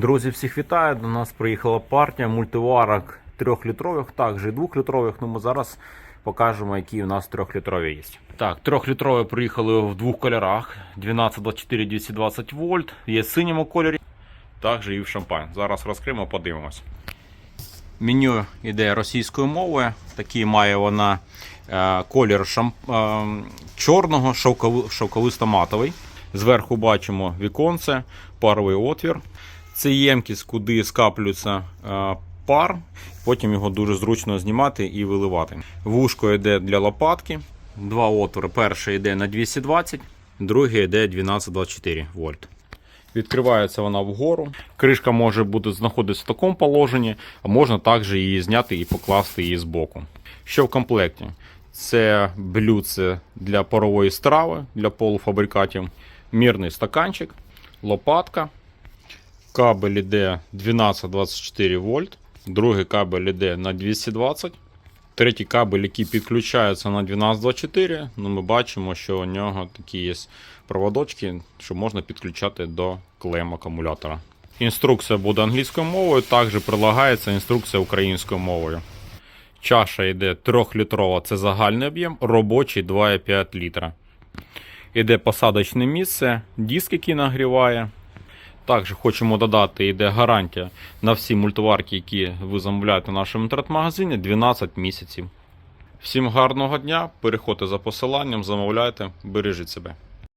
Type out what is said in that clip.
Друзі, всіх вітаю! До нас приїхала партія мультиварок трьохлітрових, також і двохлітрових. Ну ми зараз покажемо, які у нас трьохлітрові є. Так, трьохлітрові приїхали в двох кольорах: 12, 24, 220 вольт. Є в синьому кольорі, також і в шампань. Зараз розкриємо, подивимось. Меню йде російською мовою. Такий має вона е, колір шам, е, чорного, шовкови, шовковисто-матовий. Зверху бачимо віконце, паровий отвір. Це ємкість, куди скаплюється е, пар, потім його дуже зручно знімати і виливати. Вушко йде для лопатки. Два отвори. Перший йде на 220, другий йде 1224 вольт. Відкривається вона вгору. Кришка може бути знаходитися в такому положенні, а можна також її зняти і покласти її збоку. Що в комплекті? Це блюдце для парової страви, для полуфабрикатів, мірний стаканчик, лопатка, кабель іде 12-24 вольт, другий кабель іде на 220. Третій кабель, який підключається на 1224, ну ми бачимо, що у нього такі є проводочки, що можна підключати до клем акумулятора. Інструкція буде англійською мовою, також прилагається інструкція українською мовою. Чаша йде 3-літрова, це загальний об'єм, робочий 2,5 літра. Іде посадочне місце, диск, який нагріває. Також хочемо додати, йде гарантія на всі мультиварки, які ви замовляєте в нашому інтернет-магазині 12 місяців. Всім гарного дня, переходьте за посиланням, замовляйте, бережіть себе.